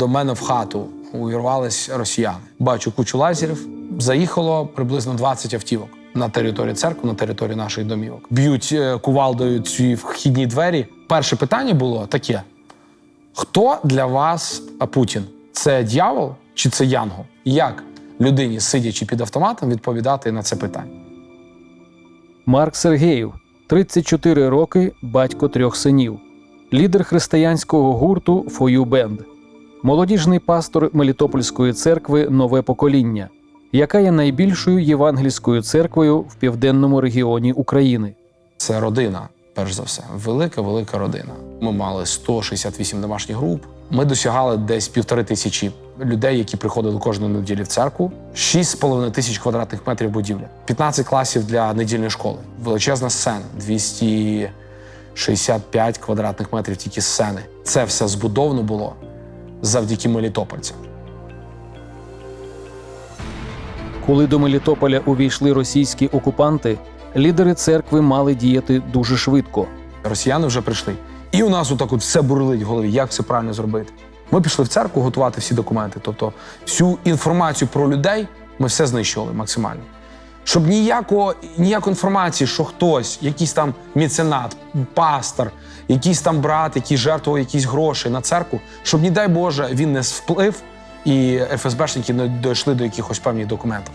до мене в хату увірвались росіяни. Бачу кучу лазерів. Заїхало приблизно 20 автівок на території церкви, на території наших домівок. Б'ють е, кувалдою ці вхідні двері. Перше питання було таке: хто для вас Путін? Це дьявол чи це янгол? Як людині, сидячи під автоматом, відповідати на це питання? Марк Сергеєв, 34 роки, батько трьох синів, лідер християнського гурту Фою Бенд, молодіжний пастор Мелітопольської церкви Нове покоління, яка є найбільшою євангельською церквою в південному регіоні України. Це родина, перш за все, велика, велика родина. Ми мали 168 домашніх груп. Ми досягали десь півтори тисячі людей, які приходили кожної неділі в церкву. 6,5 тисяч квадратних метрів будівля, 15 класів для недільної школи, величезна сцена, 265 квадратних метрів тільки сцени. Це все збудовано було завдяки мелітопольцям. Коли до Мелітополя увійшли російські окупанти, лідери церкви мали діяти дуже швидко. Росіяни вже прийшли. І у нас отак от все бурлить в голові, як це правильно зробити. Ми пішли в церкву готувати всі документи. Тобто всю інформацію про людей ми все знищували максимально. Щоб ніякого, ніякої інформації, що хтось, якийсь там меценат, пастор, якийсь там брат, який жертвував якісь гроші на церкву, щоб, не дай Боже, він не сплив і ФСБшники не дійшли до якихось певних документів.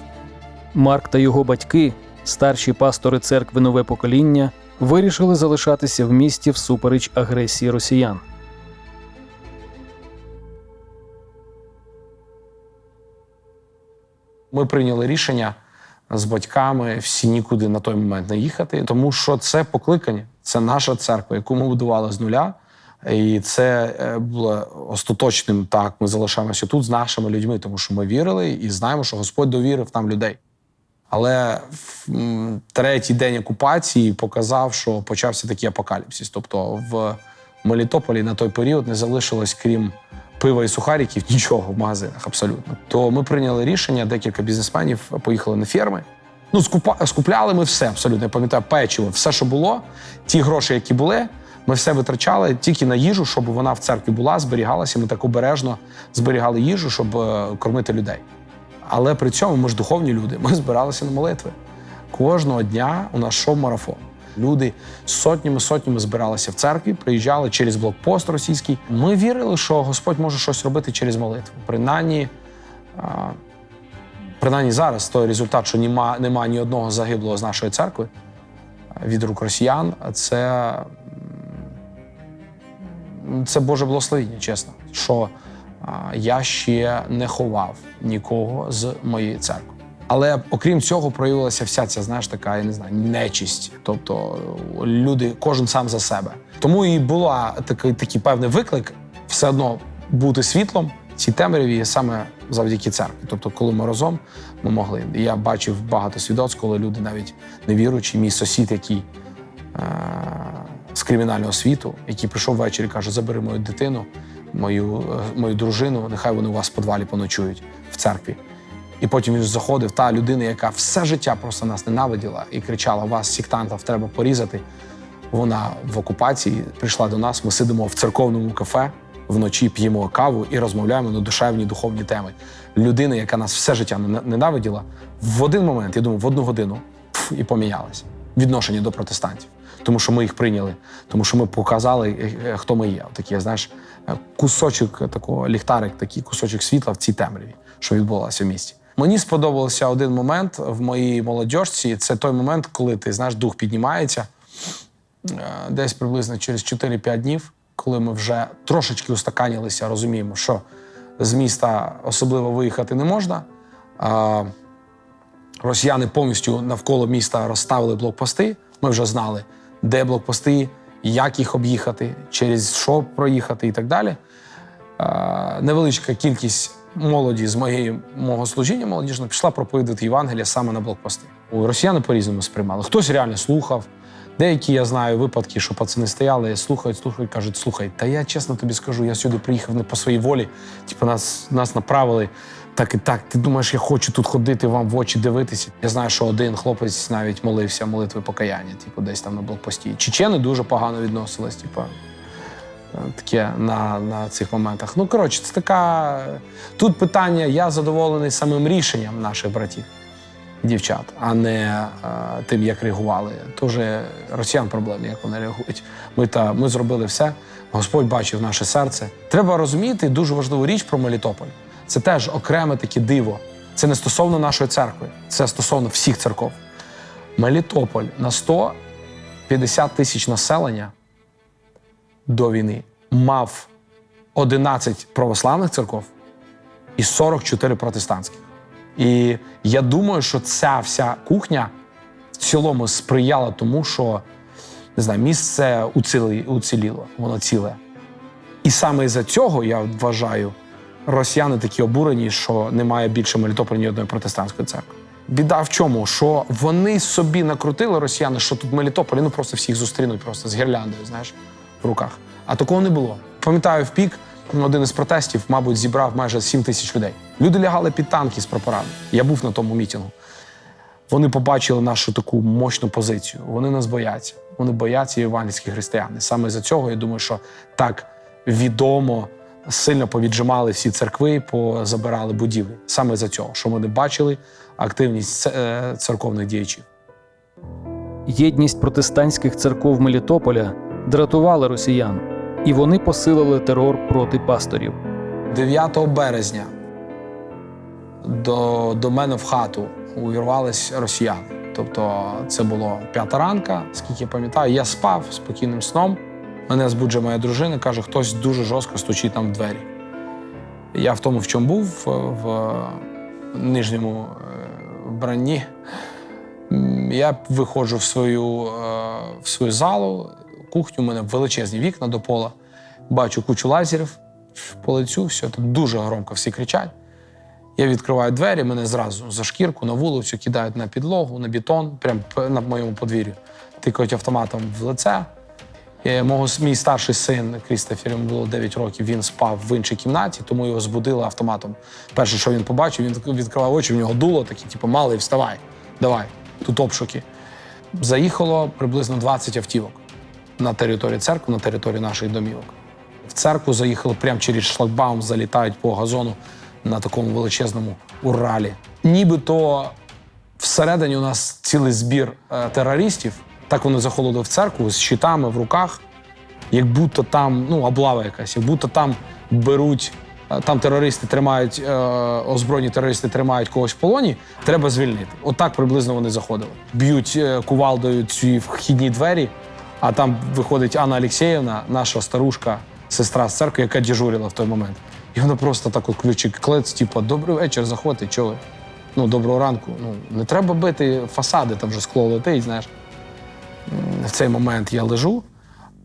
Марк та його батьки, старші пастори церкви Нове покоління, вирішили залишатися в місті всупереч агресії росіян. Ми прийняли рішення з батьками всі нікуди на той момент не їхати, тому що це покликання, це наша церква, яку ми будували з нуля. І це е, було остаточним так. Ми залишаємося тут з нашими людьми, тому що ми вірили і знаємо, що Господь довірив нам людей. Але м, третій день окупації показав, що почався такий апокаліпсис. Тобто в Мелітополі на той період не залишилось, крім пива і сухариків, нічого в магазинах абсолютно. То ми прийняли рішення, декілька бізнесменів поїхали на ферми. Ну, скупа, скупляли ми все абсолютно. Я пам'ятаю, печиво, все, що було, ті гроші, які були, ми все витрачали тільки на їжу, щоб вона в церкві була, зберігалася. Ми так обережно зберігали їжу, щоб е, кормити людей. Але при цьому ми ж духовні люди. Ми збиралися на молитви. Кожного дня у нас йшов марафон. Люди сотнями сотнями збиралися в церкві, приїжджали через блокпост російський. Ми вірили, що Господь може щось робити через молитву. Принаймні, принаймні зараз той результат, що нема, нема ні одного загиблого з нашої церкви від рук росіян, це, це Боже благословення, чесно. Що я ще не ховав нікого з моєї церкви. Але окрім цього, проявилася вся ця, знаєш, така, я не знаю, нечисть. Тобто люди, кожен сам за себе. Тому і була такий, такий певний виклик все одно бути світлом цій темряві саме завдяки церкві. Тобто, коли ми разом ми могли. Я бачив багато свідоцтв, коли люди навіть не віруючи, мій сусід, який е- з кримінального світу, який прийшов ввечері, каже: забери мою дитину, мою, е, мою дружину, нехай вони у вас в подвалі поночують в церкві. І потім він заходив, та людина, яка все життя просто нас ненавиділа і кричала: Вас, сектантів, треба порізати. Вона в окупації прийшла до нас. Ми сидимо в церковному кафе вночі, п'ємо каву і розмовляємо на душевні духовні теми. Людина, яка нас все життя нена- ненавиділа, в один момент, я думаю, в одну годину пф, і помінялася відношення до протестантів. Тому що ми їх прийняли, тому що ми показали, е, е, хто ми є. Такий, знаєш, е, кусочок такого ліхтарик, такий кусочок світла в цій темряві, що відбувалося в місті. Мені сподобався один момент в моїй молодіжці. Це той момент, коли ти знаєш, дух піднімається е, десь приблизно через 4-5 днів, коли ми вже трошечки устаканілися, розуміємо, що з міста особливо виїхати не можна. Росіяни повністю навколо міста розставили блокпости. Ми вже знали, де блокпости, як їх об'їхати, через що проїхати і так далі. Е, Невеличка кількість молоді з моєї мого служіння молодіжного пішла проповідати Євангелія саме на блокпости. У Росіяни по-різному сприймали. Хтось реально слухав. Деякі я знаю випадки, що пацани стояли, слухають, слухають, кажуть, слухай, та я чесно тобі скажу, я сюди приїхав не по своїй волі. Типу, нас, нас направили так і так. Ти думаєш, я хочу тут ходити, вам в очі дивитися. Я знаю, що один хлопець навіть молився молитви покаяння, типу, десь там на блокпості. Чечени дуже погано відносились, типу. Таке на, на цих моментах. Ну, коротше, це така. Тут питання, я задоволений самим рішенням наших братів дівчат, а не е, тим, як реагували. Тоже росіян проблеми, як вони реагують. Ми, та, ми зробили все. Господь бачив наше серце. Треба розуміти дуже важливу річ про Мелітополь. Це теж окреме таке диво. Це не стосовно нашої церкви, це стосовно всіх церков. Мелітополь на 150 тисяч населення до війни мав 11 православних церков і 44 протестантських. І я думаю, що ця вся кухня в цілому сприяла тому, що не знаю, місце уцілі, уціліло, воно ціле. І саме із-за цього я вважаю, росіяни такі обурені, що немає більше Мелітополя ні одної протестантської церкви. Біда в чому? Що вони собі накрутили росіяни, що тут Мелітополі ну просто всіх зустрінуть просто з гірляндою, знаєш, в руках. А такого не було. Пам'ятаю, в пік один із протестів, мабуть, зібрав майже 7 тисяч людей. Люди лягали під танки з прапорами. Я був на тому мітингу. Вони побачили нашу таку мощну позицію. Вони нас бояться. Вони бояться євангельських християн. І саме за цього я думаю, що так відомо сильно повіджимали всі церкви, позабирали будівлі. Саме за цього, що вони бачили активність е, церковних діячів. Єдність протестантських церков Мелітополя дратувала росіян, і вони посилили терор проти пасторів. 9 березня до, до мене в хату увірвались росіяни. Тобто це було п'ята ранка, скільки я пам'ятаю. Я спав спокійним сном. Мене збуджує моя дружина, каже, хтось дуже жорстко стучить там в двері. Я в тому, в чому був, в нижньому е, вбранні. Я виходжу в свою, е, в свою залу, кухню, у мене величезні вікна до пола. Бачу кучу лазерів по лицю, все там дуже громко всі кричать. Я відкриваю двері, мене зразу за шкірку на вулицю кидають на підлогу, на бетон, прямо на моєму подвір'ю. Тикають автоматом в лице. Е, Мого, мій старший син Крістофер, йому було 9 років, він спав в іншій кімнаті, тому його збудили автоматом. Перше, що він побачив, він відкривав очі, в нього дуло, такі, типу, малий, вставай, давай, тут обшуки. Заїхало приблизно 20 автівок на території церкви, на території наших домівок. В церкву заїхали прямо через шлагбаум, залітають по газону на такому величезному Уралі. Нібито всередині у нас цілий збір е, терористів. Так вони заходили в церкву з щитами в руках, як будто там ну, облава якась, як будто там беруть, е, там терористи тримають, е, озброєні терористи тримають когось в полоні, треба звільнити. Отак приблизно вони заходили. Б'ють кувалдою ці вхідні двері, а там виходить Анна Олексєєвна, наша старушка, сестра з церкви, яка дежурила в той момент. І вона просто так от ключик клец, типу, добрий вечір, заходьте, чого? Ну, доброго ранку. Ну, не треба бити фасади, там вже скло летить, знаєш. В цей момент я лежу,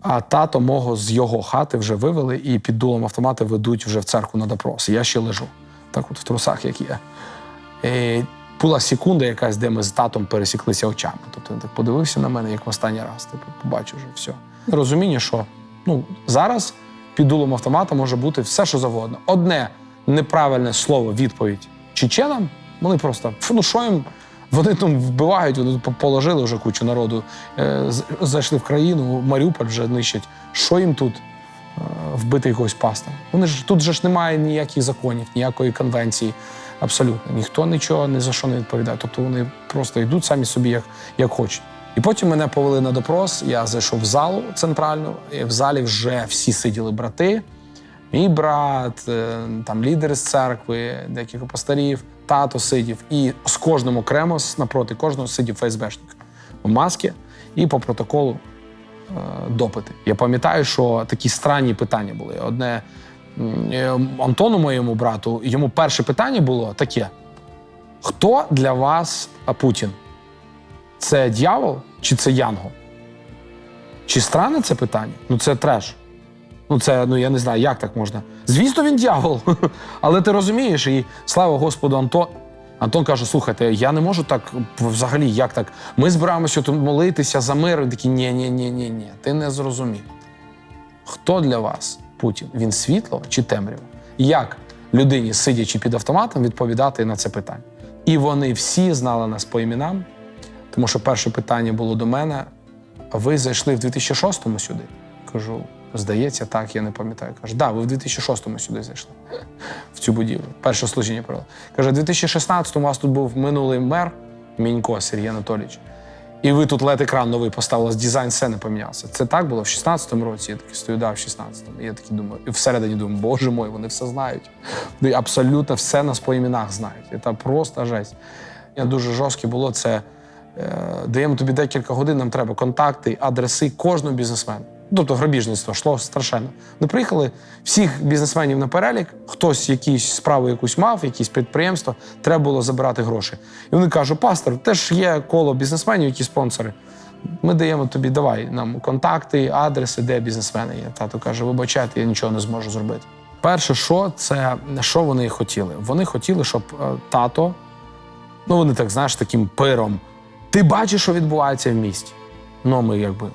а тато мого з його хати вже вивели і під дулом автомата ведуть вже в церкву на допрос. Я ще лежу, так от в трусах, як. І була секунда якась, де ми з татом пересіклися очами. Тобто він так подивився на мене, як в останній раз. Типу, побачив вже все. Розуміння, що ну, зараз під дулом автомата може бути все, що завгодно. Одне неправильне слово, відповідь чеченам, вони просто «Фу, ну що їм. Вони там вбивають, вони положили вже кучу народу, е, зайшли в країну, Маріуполь вже нищать. Що їм тут е, вбити якогось паста? Вони ж тут же ж немає ніяких законів, ніякої конвенції. Абсолютно ніхто нічого ні за що не відповідає. Тобто вони просто йдуть самі собі, як, як хочуть. І потім мене повели на допрос. Я зайшов в залу центральну, і в залі вже всі сиділи брати. Мій брат, е, там лідери з церкви, декілька пастарів, тато сидів. І з кожним окремо напроти кожного сидів ФСБшник в масці і по протоколу е, допити. Я пам'ятаю, що такі странні питання були. Одне Антону, моєму брату, йому перше питання було таке: хто для вас Путін? Це дьявол чи це Янгол? Чи странне це питання? Ну це треш. Ну, це, ну я не знаю, як так можна. Звісно, він дьявол. Але ти розумієш, і слава Господу, Антон. Антон каже: слухайте, я не можу так взагалі, як так? Ми збираємося тут молитися за мир. І такі, ні, ні, ні, ні, ні, ти не зрозумів. Хто для вас Путін? Він світло чи темрява? Як людині, сидячи під автоматом, відповідати на це питання? І вони всі знали нас по іменам, тому що перше питання було до мене: ви зайшли в 2006-му сюди? Кажу, Здається, так, я не пам'ятаю. Каже, да, ви в 2006-му сюди зайшли в цю будівлю. Перше служіння провели. Каже, в 2016-му у вас тут був минулий мер Мінько Сергій Анатолійович. І ви тут лед екран новий поставили, дизайн все не помінявся. Це так було в 16-му році. Я такий стою, да, в 16-му. І я такий думаю, і всередині думаю, боже мой, вони все знають. Вони абсолютно все нас по іменах знають. Це просто жесть. Я дуже жорстке було це. е, Даємо тобі декілька годин, нам треба контакти, адреси кожного бізнесмена. Тобто грабіжництво йшло страшенно. Ми приїхали всіх бізнесменів на перелік, хтось якісь справу якусь мав, якісь підприємство, треба було забирати гроші. І вони кажуть, пастор, теж є коло бізнесменів, які спонсори. Ми даємо тобі, давай нам контакти, адреси, де бізнесмени є. Тато каже, вибачайте, я нічого не зможу зробити. Перше, що це що вони хотіли? Вони хотіли, щоб е, тато, ну вони так знаєш, таким пиром. Ти бачиш, що відбувається в місті. Ну, ми якби,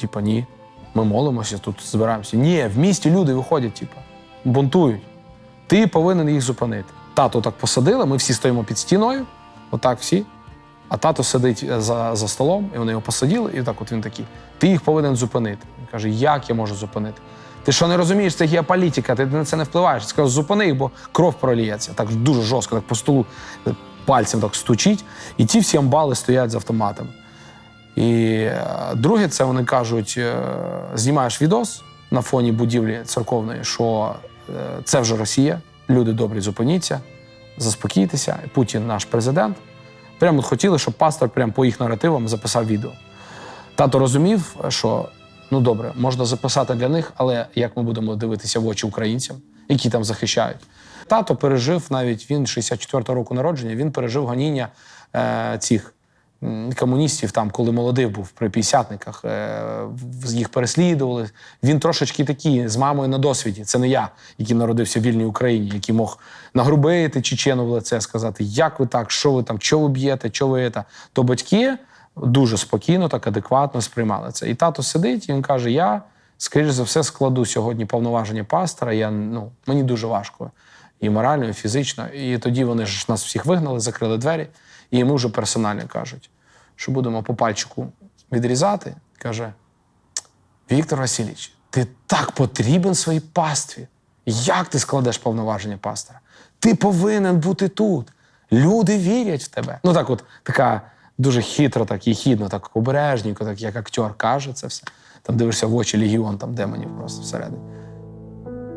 типа, ні. Ми молимося, тут збираємося. Ні, в місті люди виходять, типа, бунтують. Ти повинен їх зупинити. Тато так посадили, ми всі стоїмо під стіною, отак всі. А тато сидить за, за столом, і вони його посадили, і так от він такий. Ти їх повинен зупинити. Він каже, як я можу зупинити? Ти що не розумієш, це геополітика, ти на це не впливаєш. Сказав, зупини їх, бо кров проліється. Так дуже жорстко, так по столу е, пальцем так стучить, і ті всі амбали стоять з автоматами. І е, друге, це вони кажуть: е, знімаєш відос на фоні будівлі церковної, що е, це вже Росія, люди добрі, зупиніться, заспокійтеся. Путін наш президент. Прямо хотіли, щоб пастор прямо по їх наративам записав відео. Тато розумів, що ну добре, можна записати для них, але як ми будемо дивитися в очі українцям, які там захищають. Тато пережив навіть він 64-го року народження, він пережив гоніння е, цих комуністів, там, коли молодий був при п'ятдесятниках, е, їх переслідували. Він трошечки такий з мамою на досвіді. Це не я, який народився в вільній Україні, який мог нагрубити чечену в лице, сказати, як ви так, що ви там, що ви б'єте, що ви це. То батьки дуже спокійно, так адекватно сприймали це. І тато сидить, і він каже: Я, скоріш за все, складу сьогодні повноваження пастора. Я, ну, мені дуже важко. І морально, і фізично. І тоді вони ж нас всіх вигнали, закрили двері, і йому вже персонально кажуть, що будемо по пальчику відрізати. Каже: Віктор Васильович, ти так потрібен своїй пастві. Як ти складеш повноваження пастора? Ти повинен бути тут. Люди вірять в тебе. Ну так, от така дуже хитро, так і хідно, так обережненько, так як актер каже це все. Там дивишся в очі легіон, там демонів просто всередині.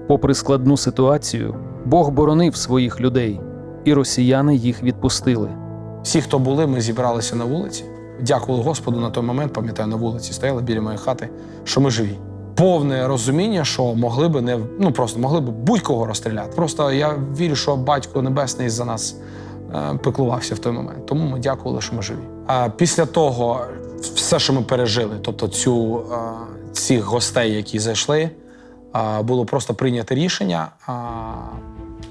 Попри складну ситуацію, Бог боронив своїх людей, і росіяни їх відпустили. Всі, хто були, ми зібралися на вулиці. Дякували Господу на той момент, пам'ятаю, на вулиці стояли біля моєї хати, що ми живі. Повне розуміння, що могли би не ну просто могли б будь-кого розстріляти. Просто я вірю, що батько небесний за нас е, пеклувався в той момент. Тому ми дякували, що ми живі. А після того, все, що ми пережили, тобто цю е, цих гостей, які зайшли, було просто прийнято рішення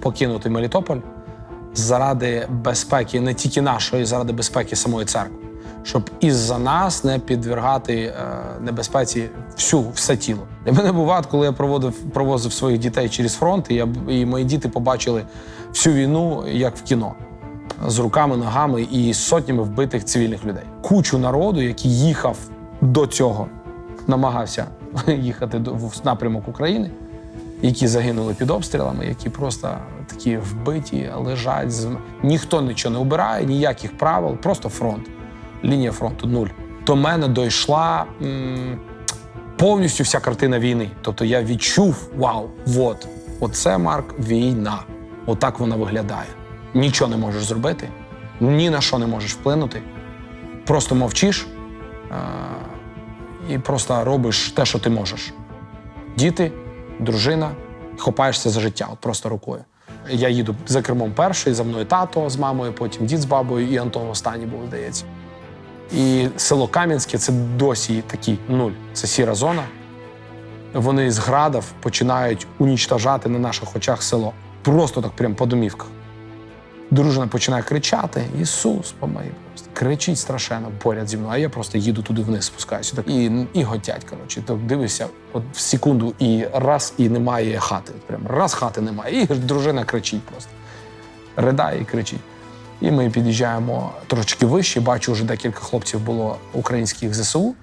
покинути Мелітополь заради безпеки не тільки нашої, заради безпеки самої церкви, щоб із-за нас не підвергати е, небезпеці всю все тіло. Для мене був ад, коли я проводив провозив своїх дітей через фронт, і, я, і мої діти побачили всю війну як в кіно. З руками, ногами і сотнями вбитих цивільних людей. Кучу народу, який їхав до цього, намагався їхати в напрямок України, які загинули під обстрілами, які просто такі вбиті, лежать. Ніхто нічого не обирає, ніяких правил, просто фронт. Лінія фронту нуль. До мене дійшла м, повністю вся картина війни. Тобто я відчув: вау, от, оце Марк, війна. Отак вона виглядає. Нічого не можеш зробити, ні на що не можеш вплинути. Просто мовчиш і просто робиш те, що ти можеш діти, дружина, хопаєшся за життя, от просто рукою. Я їду за кермом перший, за мною тато з мамою, потім дід з бабою і Антон останній був, здається. І село Кам'янське це досі такий нуль. Це сіра зона. Вони з градів починають унічтожати на наших очах село. Просто так прямо по домівках. Дружина починає кричати: Ісус, помоги просто. Кричить страшенно поряд зі мною, а я просто їду туди вниз, спускаюся. Так, і, і готять, коротше. Так дивишся, от в секунду, і раз, і немає хати. Прям раз хати немає. І дружина кричить просто. Ридає і кричить. І ми під'їжджаємо трошки вище. Бачу, вже декілька хлопців було українських ЗСУ.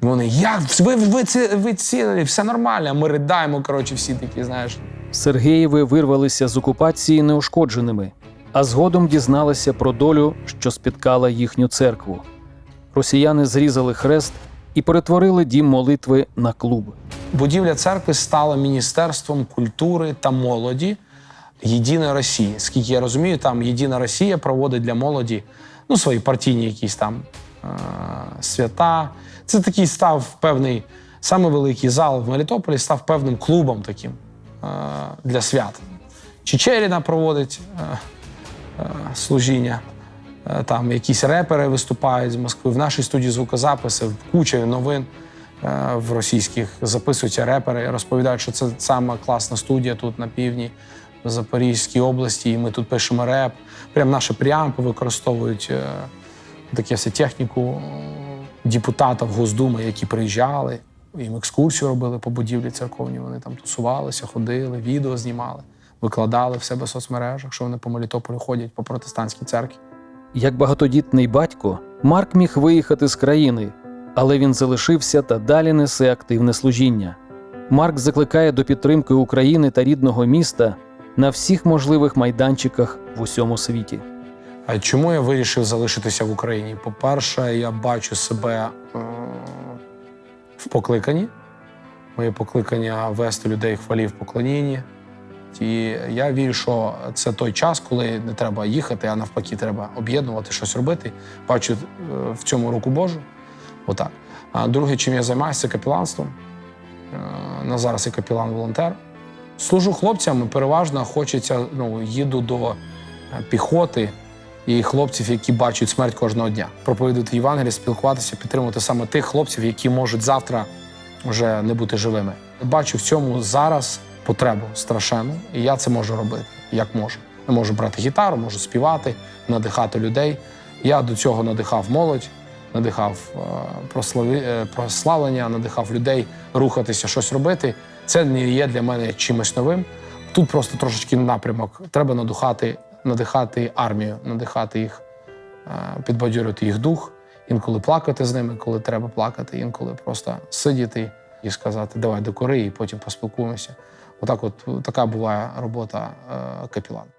Вони, як ви, ви, це, ви цілили, все нормально, ми ридаємо, коротше, всі такі, знаєш. Сергієви вирвалися з окупації неушкодженими, а згодом дізналися про долю, що спіткала їхню церкву. Росіяни зрізали хрест і перетворили дім молитви на клуб. Будівля церкви стала Міністерством культури та молоді Єдиної Росії. Скільки я розумію, там Єдина Росія проводить для молоді ну, свої партійні якісь там е- свята. Це такий став певний, самий великий зал в Мелітополі став певним клубом таким е- для свят. Чечеріна проводить е- служіння. Е, Там якісь репери виступають з Москви. В нашій студії звукозаписи, куча новин е, в російських записуються репери, розповідають, що це сама класна студія тут на півдні, в Запорізькій області, і ми тут пишемо реп. Прям наші пріампи використовують е, таке все техніку е, депутатів Госдуми, які приїжджали. Їм екскурсію робили по будівлі церковній. Вони там тусувалися, ходили, відео знімали, викладали в себе в соцмережах, що вони по Мелітополю ходять по протестантській церкві. Як багатодітний батько, Марк міг виїхати з країни, але він залишився та далі несе активне служіння. Марк закликає до підтримки України та рідного міста на всіх можливих майданчиках в усьому світі. А чому я вирішив залишитися в Україні? По-перше, я бачу себе в покликанні. Моє покликання вести людей хвалі в поклонінні. І я вірю, що це той час, коли не треба їхати, а навпаки, треба об'єднувати, щось робити. Бачу е, в цьому руку Божу. Отак. А друге, чим я займаюся, капіланством. Е, На зараз я капілан-волонтер. Служу хлопцям, переважно хочеться, ну, їду до е, піхоти і хлопців, які бачать смерть кожного дня. Проповідувати Євангеліє, спілкуватися, підтримувати саме тих хлопців, які можуть завтра вже не бути живими. Бачу в цьому зараз потребу страшенну, і я це можу робити, як можу. Я можу брати гітару, можу співати, надихати людей. Я до цього надихав молодь, надихав е, е, прославлення, надихав людей рухатися, щось робити. Це не є для мене чимось новим. Тут просто трошечки напрямок. Треба надихати, надихати армію, надихати їх, е, підбадьорювати їх дух, інколи плакати з ними, коли треба плакати, інколи просто сидіти і сказати, давай до кори, і потім поспілкуємося. Отак, от така була робота е, капілана.